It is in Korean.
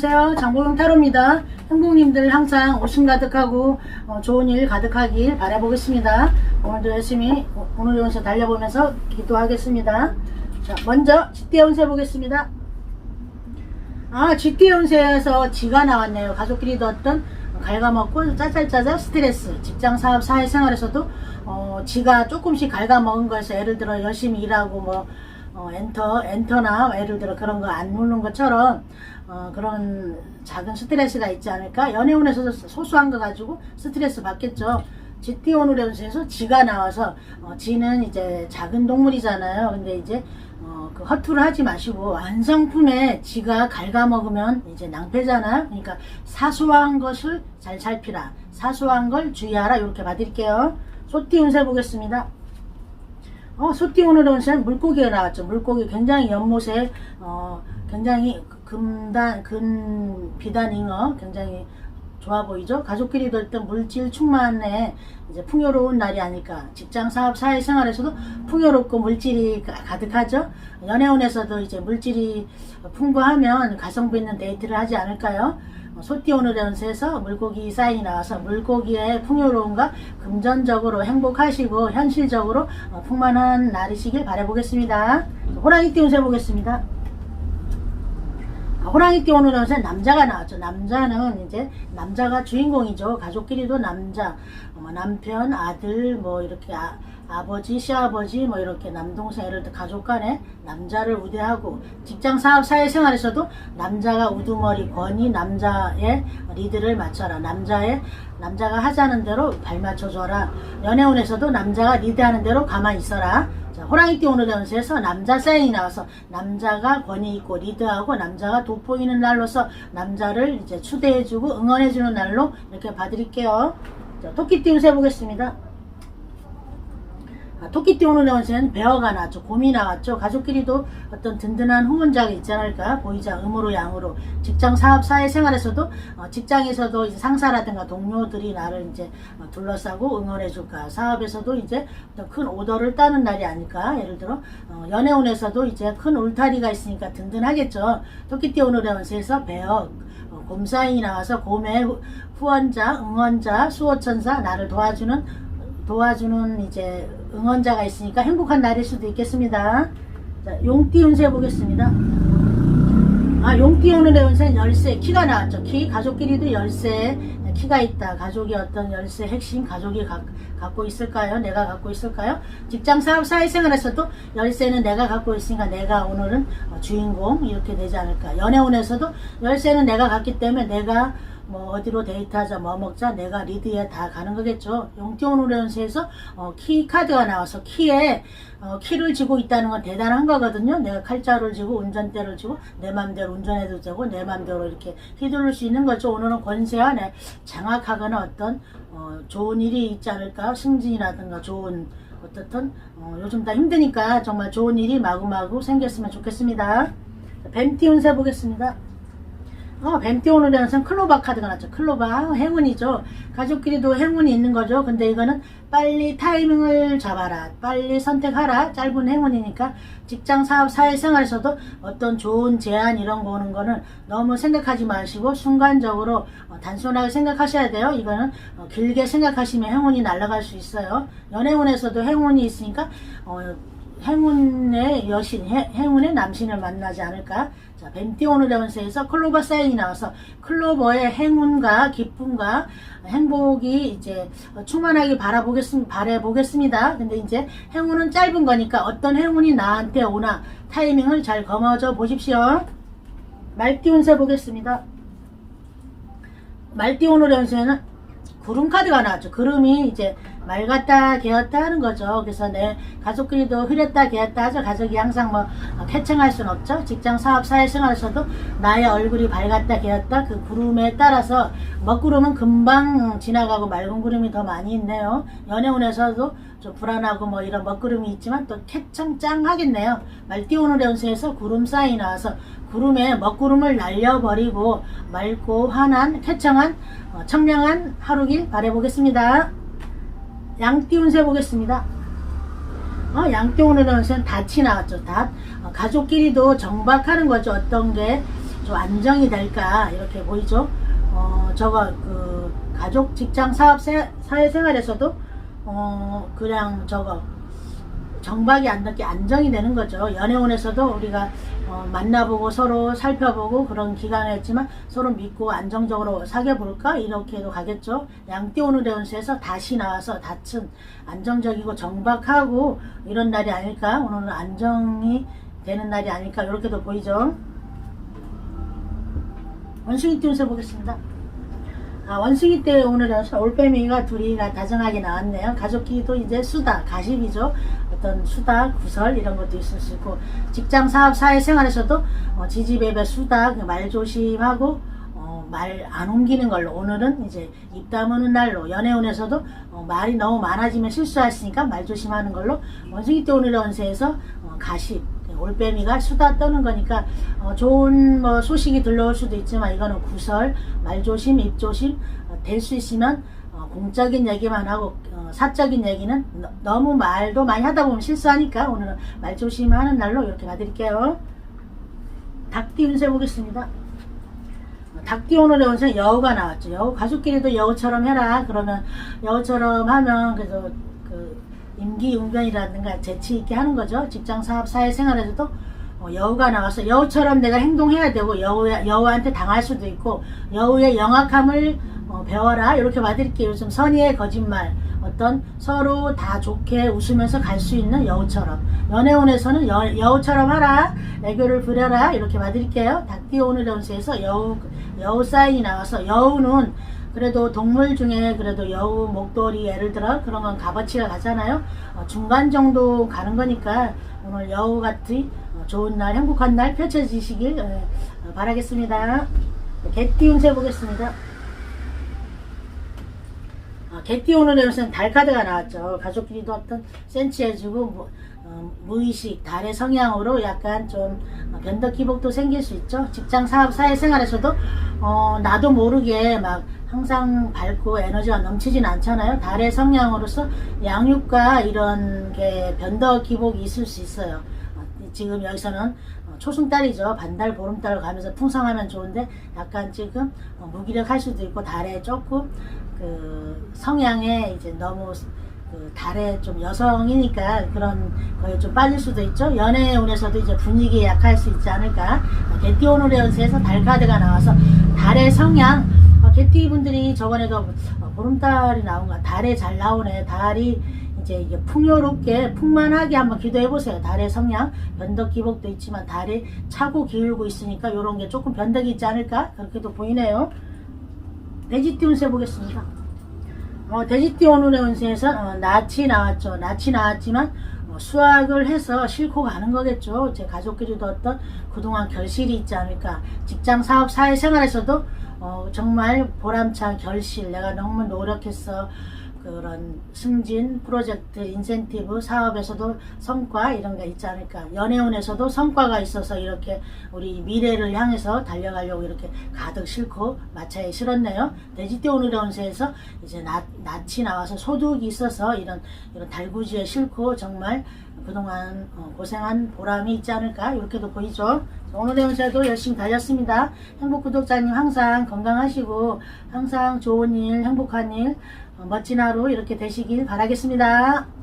안녕하세요. 장보영 타로입니다. 행복님들 항상 오심 가득하고 어, 좋은 일 가득하길 바라보겠습니다. 오늘도 열심히 오- 오늘 연세 달려보면서 기도하겠습니다. 자, 먼저 지대 운세 보겠습니다. 아, 지대 운세에서 지가 나왔네요. 가족끼리도 어떤 갉아먹고 짜잘짜잘 스트레스, 직장, 사업, 사회생활에서도 어, 지가 조금씩 갉아먹은 거에서 예를 들어 열심히 일하고 뭐 어, 엔터, 엔터나 예를 들어 그런 거 안 누르는 것처럼 어, 그런 작은 스트레스가 있지 않을까? 연애운에서도 소소한 거 가지고 스트레스 받겠죠. 연수에서 지가 나와서 어, 지는 이제 작은 동물이잖아요. 근데 이제 어, 그 허투루 하지 마시고 완성품에 지가 갉아먹으면 이제 낭패잖아요. 그러니까 사소한 것을 잘 살피라. 사소한 걸 주의하라. 이렇게 봐드릴게요. 소띠 운세 보겠습니다. 어, 소띠 오늘은 물고기가 나왔죠. 물고기 굉장히 연못에 어, 굉장히 금단 금 비단 잉어 굉장히 좋아 보이죠? 가족끼리도 어떤 물질 충만에 이제 풍요로운 날이 아닐까. 직장, 사업, 사회생활에서도 풍요롭고 물질이 가- 가득하죠? 연애운에서도 이제 물질이 풍부하면 가성비 있는 데이트를 하지 않을까요? 어, 소띠 오늘 연세에서 물고기 사인이 나와서 물고기의 풍요로움과 금전적으로 행복하시고 현실적으로 어, 풍만한 날이시길 바라보겠습니다. 호랑이 띠 운세 보겠습니다. 아, 호랑이 띠 오늘 연세 남자가 나왔죠. 남자는 이제 남자가 주인공이죠. 가족끼리도 남자, 어, 뭐 남편, 아들, 뭐 이렇게 아, 아버지, 시아버지, 뭐 이렇게 남동생, 예를 들어 가족 간에 남자를 우대하고 직장, 사업, 사회생활에서도 남자가 우두머리, 권위, 남자의 리드를 맞춰라. 남자의 남자가 하자는 대로 발 맞춰줘라. 연애운에서도 남자가 리드하는 대로 가만히 있어라. 자, 호랑이띠 오늘 연수에서 남자 사인이 나와서 남자가 권위 있고 리드하고 남자가 돋보이는 날로서 남자를 이제 추대해주고 응원해주는 날로 이렇게 봐드릴게요. 자, 토끼띠 운세 보겠습니다. 아, 토끼띠 오늘 연세는 배어가 나왔죠. 곰이 나왔죠. 가족끼리도 어떤 든든한 후원자가 있지 않을까 보이자 음으로 양으로 직장 사업 사회생활에서도 어, 직장에서도 이제 상사라든가 동료들이 나를 이제 어, 둘러싸고 응원해줄까 사업에서도 이제 어떤 큰 오더를 따는 날이 아닐까 예를 들어 어, 연애운에서도 이제 큰 울타리가 있으니까 든든하겠죠. 토끼띠 오늘 연세에서 배어 어, 곰사인이 나와서 곰의 후- 후원자, 응원자, 수호천사 나를 도와주는 도와주는 이제 응원자가 있으니까 행복한 날일 수도 있겠습니다. 자, 용띠 운세 보겠습니다. 아, 용띠 오늘의 운세는 열쇠, 키가 나왔죠. 키, 가족끼리도 열쇠, 키가 있다. 가족이 어떤 열쇠, 핵심 가족이 가, 갖고 있을까요? 내가 갖고 있을까요? 직장, 사업, 사회생활에서도 열쇠는 내가 갖고 있으니까 내가 오늘은 어, 주인공 이렇게 되지 않을까. 연애운에서도 열쇠는 내가 갖기 때문에 내가 뭐 어디로 데이트하자 뭐 먹자 내가 리드에 다 가는 거겠죠. 용띠온 우연세에서 어, 키 카드가 나와서 키에 어, 키를 쥐고 있다는 건 대단한 거거든요. 내가 칼자루를 쥐고 운전대를 쥐고 내 맘대로 운전해도 되고 내 맘대로 이렇게 휘두를 수 있는 거죠. 오늘은 권세와 내 장악하거나 어떤 어, 좋은 일이 있지 않을까? 승진이라든가 좋은 어떻든 어, 요즘 다 힘드니까 정말 좋은 일이 마구마구 생겼으면 좋겠습니다. 뱀띠 운세 보겠습니다 어, 뱀띠 오늘 연생 클로바 카드가 나왔죠. 클로바 행운이죠. 가족끼리도 행운이 있는 거죠. 근데 이거는 빨리 타이밍을 잡아라. 빨리 선택하라. 짧은 행운이니까 직장, 사업, 사회생활에서도 어떤 좋은 제안 이런 거 오는 거는 너무 생각하지 마시고 순간적으로 어, 단순하게 생각하셔야 돼요. 이거는 어, 길게 생각하시면 행운이 날아갈 수 있어요. 연애운에서도 행운이 있으니까 어, 행운의 여신, 해- 행운의 남신을 만나지 않을까? 자, 뱀띠 오늘 연세에서 클로버 사인이 나와서 클로버의 행운과 기쁨과 행복이 이제 충만하게 바라보겠습니다. 바라보겠습니다. 근데 이제 행운은 짧은 거니까 어떤 행운이 나한테 오나 타이밍을 잘 거머져 보십시오. 말띠 운세 보겠습니다. 말띠 오늘 연세는 구름 카드가 나왔죠. 구름이 이제 맑았다 개었다 하는 거죠. 그래서 내 가족끼리도 흐렸다 개었다 하죠. 가족이 항상 뭐 어, 쾌청할 순 없죠. 직장 사업 사회생활에서도 나의 얼굴이 밝았다 개었다 그 구름에 따라서 먹구름은 금방 지나가고 맑은 구름이 더 많이 있네요. 연애운에서도 좀 불안하고 뭐 이런 먹구름이 있지만 또 쾌청 짱 하겠네요. 말띠 오늘 연수에서 구름 사이 나와서 구름에 먹구름을 날려버리고 맑고 환한 쾌청한 어, 청량한 하루길 바라보겠습니다. 양띠 운 세 보겠습니다. 어, 양띠 오늘 운세는 닷이 나왔죠. 닷. 어, 가족끼리도 정박하는 거죠. 어떤 게 좀 안정이 될까 이렇게 보이죠. 어, 저거 그 가족, 직장, 사업, 세, 사회생활에서도 어, 그냥 저거 정박이 안 늦게 안정이 되는 거죠. 연애원에서도 우리가 어, 만나보고 서로 살펴보고 그런 기간이었지만 서로 믿고 안정적으로 사귀어볼까 이렇게도 가겠죠. 양띠 오는 레온스에서 다시 나와서 다층 안정적이고 정박하고 이런 날이 아닐까. 오늘은 안정이 되는 날이 아닐까 이렇게도 보이죠. 원숭이 띠운세 보겠습니다. 아, 원숭이 때 오늘은 올빼미가 둘이가 다정하게 나왔네요. 가족끼리도 이제 수다, 가십이죠. 어떤 수다, 구설 이런 것도 있을 수 있고 직장, 사업, 사회생활에서도 어, 지지배배, 수다, 그말 조심하고 어, 말 안 옮기는 걸로. 오늘은 이제 입 다무는 날로 연애운에서도 어, 말이 너무 많아지면 있으니까 말 조심하는 걸로. 원숭이 때 오늘의 운세에서 어, 가십 올빼미가 수다 떠는 거니까 어, 좋은 뭐 소식이 들려올 수도 있지만 이거는 구설, 말조심, 입조심 어, 될 수 있으면 어, 공적인 얘기만 하고 어, 사적인 얘기는 너, 너무 말도 많이 하다 보면 실수하니까 오늘은 말 조심하는 날로 이렇게 봐드릴게요. 닭띠 운세 보겠습니다. 어, 닭띠 오늘의 운세 여우가 나왔죠. 여우 가족끼리도 여우처럼 해라. 그러면 여우처럼 하면 그래서 그 임기응변이라든가 재치 있게 하는 거죠. 직장, 사업, 사회생활에서도 어, 여우가 나와서 여우처럼 내가 행동해야 되고 여우 여우한테 당할 수도 있고 여우의 영악함을 어, 배워라 이렇게 봐드릴게요. 요즘 선의의 거짓말 어떤 서로 다 좋게 웃으면서 갈 수 있는 여우처럼 연애운에서는 여, 여우처럼 하라 애교를 부려라 이렇게 오늘 연수에서 여우 여우 사인이 나와서 여우는 그래도 동물 중에 그래도 여우, 목도리 예를 들어 그런 건 값어치가 가잖아요. 어, 중간 정도 가는 거니까 오늘 여우 같이 어, 좋은 날, 행복한 날 펼쳐지시길 에, 어, 바라겠습니다. 개띠 운세 보겠습니다. 아, 개띠 오늘의 우선 달 카드가 나왔죠. 가족끼리도 어떤 센치해주고 무, 어, 무의식 달의 성향으로 약간 좀 어, 변덕 기복도 생길 수 있죠. 직장 사업 사회생활에서도 어, 나도 모르게 막 항상 밝고 에너지가 넘치진 않잖아요. 달의 성향으로서 양육과 이런 게 변덕 기복이 있을 수 있어요. 어, 지금 여기서는 어, 초승달이죠. 반달, 보름달 가면서 풍성하면 좋은데 약간 지금 어, 무기력할 수도 있고 달에 조금 그 성향에 이제 너무 그 달에 좀 여성이니까 그런 거에 좀 빠질 수도 있죠. 연애운에서도 이제 분위기에 약할 수 있지 않을까. 어, 개띠 오늘의 연세에서 달 카드가 나와서 달의 성향. 어, 개띠 분들이 저번에도 어, 보름달이 나온가 달에 잘 나오네. 달이 이제 이게 풍요롭게 풍만하게 한번 기도해 보세요. 달의 성향 변덕 기복도 있지만 달이 차고 기울고 있으니까 이런 게 조금 변덕이 있지 않을까 그렇게도 보이네요. 돼지띠 운세 보겠습니다. 어, 오늘의 운세에서 어, 낯이 나왔죠. 낯이 나왔지만 어, 수학을 해서 싣고 가는 거겠죠. 제 가족끼리도 어떤 그동안 결실이 있지 않을까. 직장, 사업, 사회생활에서도 어, 정말 보람찬 결실. 내가 너무 노력했어. 그런 승진, 프로젝트, 인센티브, 사업에서도 성과 이런 게 있지 않을까. 연애운에서도 성과가 있어서 이렇게 우리 미래를 향해서 달려가려고 이렇게 가득 싣고 마차에 실었네요. 돼지띠 오늘의 운세에서 이제 낯, 낯이 나와서 소득이 있어서 이런, 이런 달구지에 싣고 정말 그동안 어, 고생한 보람이 있지 않을까. 이렇게도 보이죠. 오늘의 운세도 열심히 다녔습니다. 행복 구독자님 항상 건강하시고 항상 좋은 일, 행복한 일, 어, 멋진 하루 이렇게 되시길 바라겠습니다.